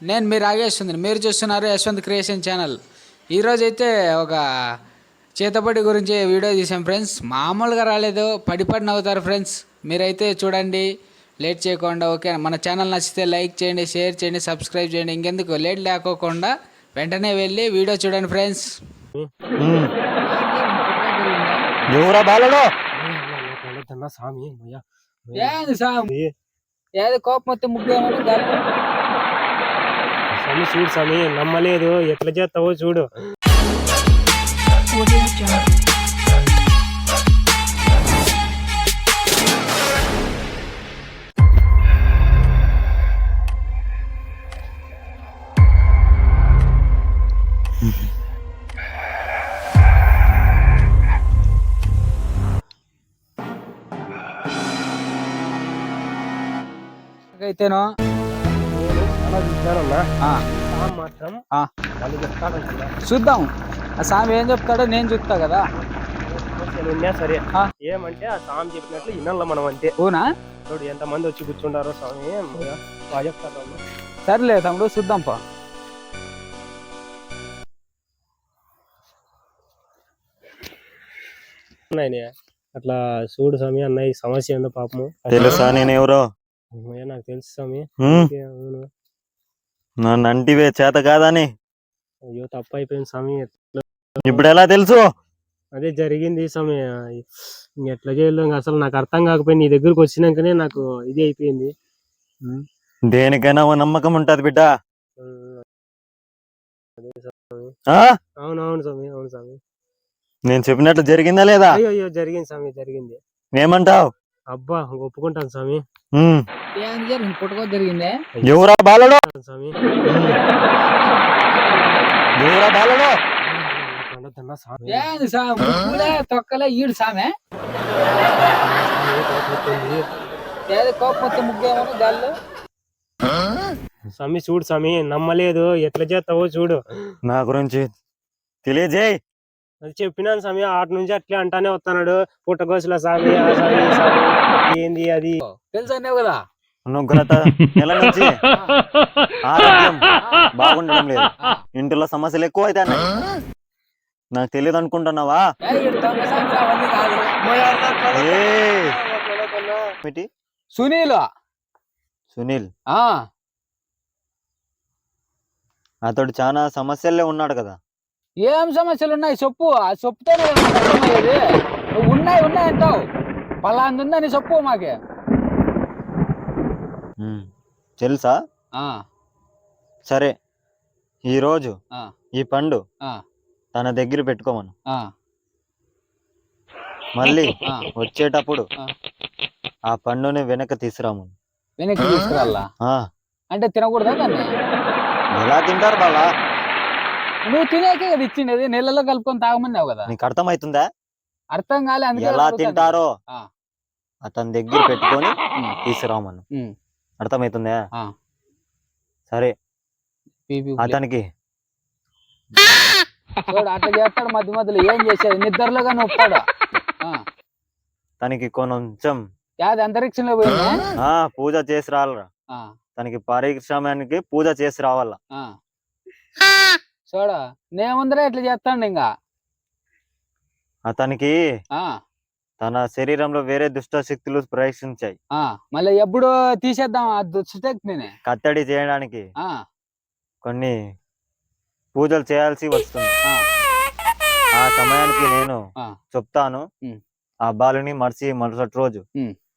నేను మీ రాగేస్తుంది మీరు చూస్తున్నారు యశ్వంత్ క్రియేషన్ ఛానల్ ఈరోజు అయితే ఒక చేతపడి గురించి వీడియో తీసాం ఫ్రెండ్స్ మామూలుగా రాలేదు పడి పడి నవ్వుతారు ఫ్రెండ్స్ మీరైతే చూడండి లేట్ చేయకుండా ఓకే మన ఛానల్ నచ్చితే లైక్ చేయండి షేర్ చేయండి సబ్స్క్రైబ్ చేయండి ఇంకెందుకు లేట్ లేకోకుండా వెంటనే వెళ్ళి వీడియో చూడండి ఫ్రెండ్స్ స్వామి ఏంది సామ్ ఏది కోపం వస్తే ముగ్గు స్వామి చూడు స్వామి నమ్మలేదు. ఎట్లా చేస్తావో చూడు. అయితేనో చూద్దాం. ఆ స్వామి ఏం చెప్తాడో నేను చూస్తా కదా. ఉన్నా సరే. ఆ. ఏమంటే ఆ స్వామి చెప్పినట్లు వినాల మనం అంతే. అవునా? చూడు ఎంత మంది వచ్చి కూర్చుంటారో స్వామి. బాగా చెప్తారు. సర్లే తమ్ముడు చూద్దాం పా. నాయనే, అట్లా చూడు స్వామి అన్న ఈ సమస్య ఏందో పాపము. తెలుసా నేను ఎవరో నాకు తెలుసు స్వామి. అవును. నన్ను అంటివే చేత కాదని. అయ్యో తప్పు అయిపోయింది స్వామి ఇప్పుడు ఎలా తెలుసు? అదే జరిగింది స్వామి ఇంక ఎట్లా చేయలేదు అసలు నాకు అర్థం కాకపోయింది. నీ దగ్గరకు వచ్చినాకనే నాకు ఇది అయిపోయింది. దేనికైనా ఓ నమ్మకం ఉంటది బిడ్డ. ఉమ్, ఆ? అవును అవును స్వామి అవును స్వామి నేను చెప్పినట్లు జరిగిందా లేదా? అయ్యో అయ్యో జరిగింది స్వామి జరిగింది. ఏమంటావు? అబ్బా ఒప్పుకుంటాను స్వామి. పుట్టుకో జరిగిందే? ఎవరా బాలలో? స్వామి. ఎవరా ఏంది సామ్ ముక్కులే తొక్కలే ఈడు సామే. ఏది కోపం స్వామి చూడు స్వామి నమ్మలేదు. ఎట్లా చేస్తావో చూడు. నా గురించి తెలియజేయ్. అది చెప్పినాను స్వామి ఆటి నుంచి అట్లే అంటానే వస్తున్నాడు పుట్టగోసుల స్వామి ఆ స్వామి ఈ స్వామి ఏంది అది? తెలుసా అన్నావు కదా? నెల నుంచి ఆరోగ్యం బాగుండడం లేదు. ఇంటిలో సమస్యలు ఎక్కువ అయితే నాకు తెలియదు అనుకుంటున్నావా? ఏ, ఈడు దొంగ సామి అవన్నీ కాదు. ఏయ్, ఏమిటి? సునీల్. సునీల్. ఆ. అతడు చాలా సమస్యల్లో ఉన్నాడు కదా. ఏం సమస్యలు ఉన్నాయి చెప్పు ఆ మాకు అర్థమయ్యేది. ఉన్నాయి ఉన్నాయి అంటావు. పలాంది ఉందని చెప్పు మాకే. ఉమ్, తెలుసా? ఆ, సరే. ఈరోజు ఆ, ఈ పండు ఆ, తన దగ్గర పెట్టుకోమను. ఆ, మళ్ళీ ఆ. వచ్చేటప్పుడు ఆ. ఆ పండుని వెనక తీసుకురామను వెనక్కి తీసుకురాలా? ఆ, అంటే తినకూడదా దాన్ని? ఎలా తింటారు బాలా? నువ్వు తినేకే కదా ఇచ్చిండేది నీళ్ళలో కలుపుకొని తాగమన్నావు కదా. నీకు అర్థమవుతుందా అర్థం కాలే అందుకే ఎలా అడుగుతాను. తింటారో ఆ. అతని దగ్గర పెట్టుకొని తీసుకురామను. ఉమ్, అర్థమవుతుందా ఆ. సరే. అతనికి చూడు అట్లా చేస్తాడు మధ్య మధ్యలో. ఏం చేసేది? నిద్రలో కానీ ఒప్పాడు ఆ, తనకి కొంచెం యాది అంతరిక్షంలో పోయింది? ఆ పూజ చేసి రావాలరా. ఆ, తనకి పరిశ్రమానికి పూజ చేసి రావాల. ఆ. చూడు నేముందరే ఇట్లా చేస్తాడు ఇంకా అతనికి ఆ, తన శరీరంలో వేరే దుష్ట శక్తులు ప్రవేశించాయి. ఆ, మళ్ళీ ఎప్పుడు తీసేద్దాం ఆ దుష్టక్తిని కట్టడి చేయడానికి ఆ, కొన్ని పూజలు చేయాల్సి వస్తుంది. ఆ, ఆ సమయానికి నేను ఆ. చెప్తాను. ఉమ్. ఆ బాలుని మర్చి మరుసటి రోజు ఉమ్.